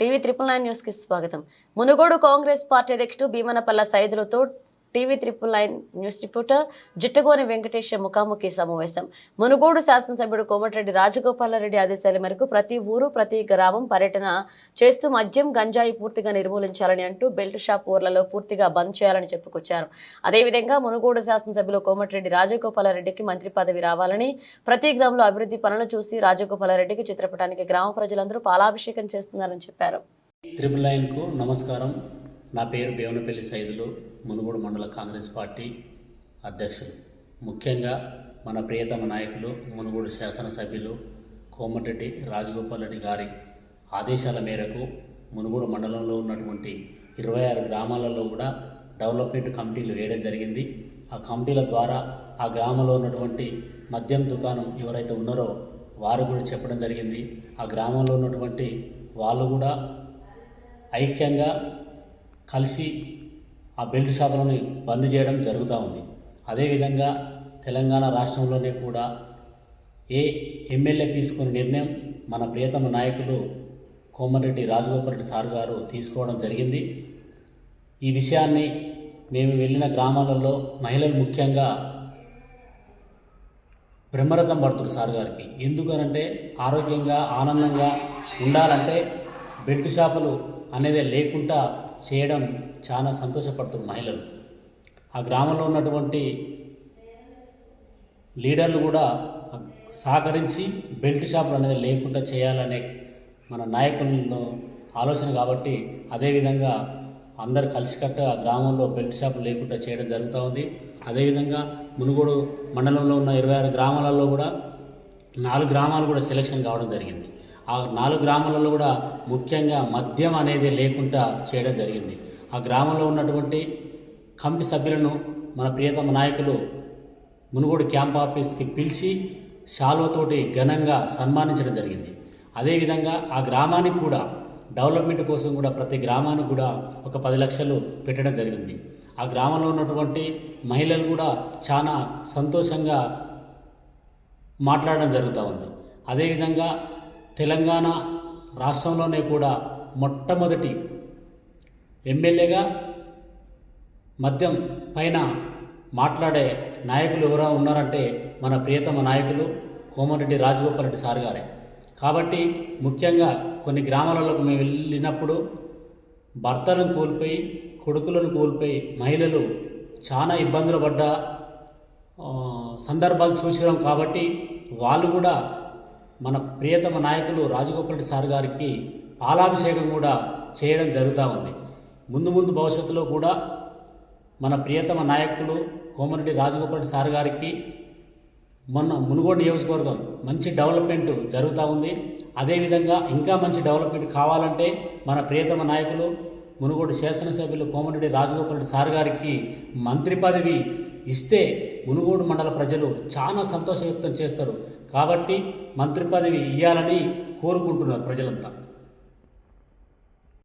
TV triple nine న్యూస్కి స్వాగతం. Munugode Congress party అధ్యక్షుడు భీమనపల్ల సైదులతో TV triple nine news reporter Jittagoni Venkatesha ముఖాముఖి సమావేశం. మునుగోడు శాసనసభ్యుడు కోమటిరెడ్డి రాజగోపాలరెడ్డి ఆదేశాల మేరకు ప్రతి ఊరు ప్రతి గ్రామం పర్యటన చేస్తూ మద్యం గంజాయి పూర్తిగా నిర్మూలించాలని అంటూ బెల్ట్ షాప్ ఊర్లలో పూర్తిగా బంద్ చేయాలని చెప్పుకొచ్చారు. అదేవిధంగా మునుగోడు శాసనసభ్యులు కోమటిరెడ్డి రాజగోపాలరెడ్డికి మంత్రి పదవి రావాలని ప్రతి గ్రామంలో అభివృద్ధి పనులు చూసి రాజగోపాలరెడ్డికి చిత్రపటానికి గ్రామ ప్రజలందరూ పాలాభిషేకం చేస్తున్నారని చెప్పారు. త్రిపుల్ నైన్కు నమస్కారం. నా పేరు బేవనపల్లి సైదులు మునుగోడు మండల కాంగ్రెస్ పార్టీ అధ్యక్షులు. ముఖ్యంగా మన ప్రియతమ నాయకులు మునుగోడు శాసనసభ్యులు కోమటిరెడ్డి రాజగోపాల్ రెడ్డి గారి ఆదేశాల మేరకు మునుగోడు మండలంలో ఉన్నటువంటి ఇరవై ఆరు గ్రామాలలో కూడా డెవలప్మెంట్ కమిటీలు వేయడం జరిగింది. ఆ కమిటీల ద్వారా ఆ గ్రామంలో ఉన్నటువంటి మద్యం దుకాణం ఎవరైతే ఉన్నారో వారు కూడా చెప్పడం జరిగింది. ఆ గ్రామంలో ఉన్నటువంటి వాళ్ళు కూడా ఐక్యంగా కలిసి ఆ బెల్ట్ షాపులను బంద్ చేయడం జరుగుతూ ఉంది. అదేవిధంగా తెలంగాణ రాష్ట్రంలోనే కూడా ఏ ఎమ్మెల్యే తీసుకునే నిర్ణయం మన ప్రియతమ నాయకులు కోమరెడ్డి రాజగోపాల్రెడ్డి సార్ గారు తీసుకోవడం జరిగింది. ఈ విషయాన్ని మేము వెళ్ళిన గ్రామాలలో మహిళలు ముఖ్యంగా బ్రహ్మరథం పడుతుంది సార్ గారికి. ఎందుకనంటే ఆరోగ్యంగా ఆనందంగా ఉండాలంటే బెల్ట్ షాపులు అనేది లేకుండా చేయడం చాలా సంతోషపడుతున్న మహిళలు. ఆ గ్రామంలో ఉన్నటువంటి లీడర్లు కూడా సహకరించి బెల్ట్ షాపులు అనేది లేకుండా చేయాలనే మన నాయకులను ఆలోచన కాబట్టి అదేవిధంగా అందరు కలిసికట్టుగా గ్రామంలో బెల్ట్ షాపులు లేకుండా చేయడం జరుగుతూ ఉంది. అదేవిధంగా మునుగోడు మండలంలో ఉన్న ఇరవై ఆరు గ్రామాలలో కూడా నాలుగు గ్రామాలు కూడా సెలక్షన్ కావడం జరిగింది. ఆ నాలుగు గ్రామాలలో కూడా ముఖ్యంగా మద్యం అనేది లేకుండా చేయడం జరిగింది. ఆ గ్రామంలో ఉన్నటువంటి కమిటీ సభ్యులను మన ప్రియతమ నాయకులు మునుగోడు క్యాంప్ ఆఫీస్కి పిలిచి శాల్వతోటి ఘనంగా సన్మానించడం జరిగింది. అదేవిధంగా ఆ గ్రామానికి కూడా డెవలప్మెంట్ కోసం కూడా ప్రతి గ్రామానికి కూడా ఒక పది లక్షలు పెట్టడం జరిగింది. ఆ గ్రామంలో ఉన్నటువంటి మహిళలు కూడా చాలా సంతోషంగా మాట్లాడడం జరుగుతూ ఉంది. అదేవిధంగా తెలంగాణ రాష్ట్రంలోనే కూడా మొట్టమొదటి ఎమ్మెల్యేగా మద్యం పైన మాట్లాడే నాయకులు ఎవరో ఉన్నారంటే మన ప్రియతమ నాయకులు కోమరెడ్డి రాజగోపాల్ రెడ్డి సార్ గారే. కాబట్టి ముఖ్యంగా కొన్ని గ్రామాలలో మేము వెళ్ళినప్పుడు భర్తలను కోల్పోయి కొడుకులను కోల్పోయి మహిళలు చాలా ఇబ్బందులు పడ్డ సందర్భాలు చూసినాం కాబట్టి వాళ్ళు కూడా మన ప్రియతమ నాయకులు రాజగోపాల్ రెడ్డి సార్ గారికి పాలాభిషేకం కూడా చేయడం జరుగుతూ ఉంది. ముందు ముందు భవిష్యత్తులో కూడా మన ప్రియతమ నాయకులు కోమరెడ్డి రాజగోపాల్ రెడ్డి సార్ గారికి మొన్న మునుగోడు నియోజకవర్గం మంచి డెవలప్మెంట్ జరుగుతూ ఉంది. అదేవిధంగా ఇంకా మంచి డెవలప్మెంట్ కావాలంటే మన ప్రియతమ నాయకులు మునుగోడు శాసనసభ్యులు కోమరెడ్డి రాజగోపాల్ రెడ్డి సార్ గారికి మంత్రి పదవి ఇస్తే మునుగోడు మండల ప్రజలు చాలా సంతోష వ్యక్తం చేస్తారు. కాబట్టి మంత్రి పదవి ఇవ్వాలని కోరుకుంటున్నారు ప్రజలంతా.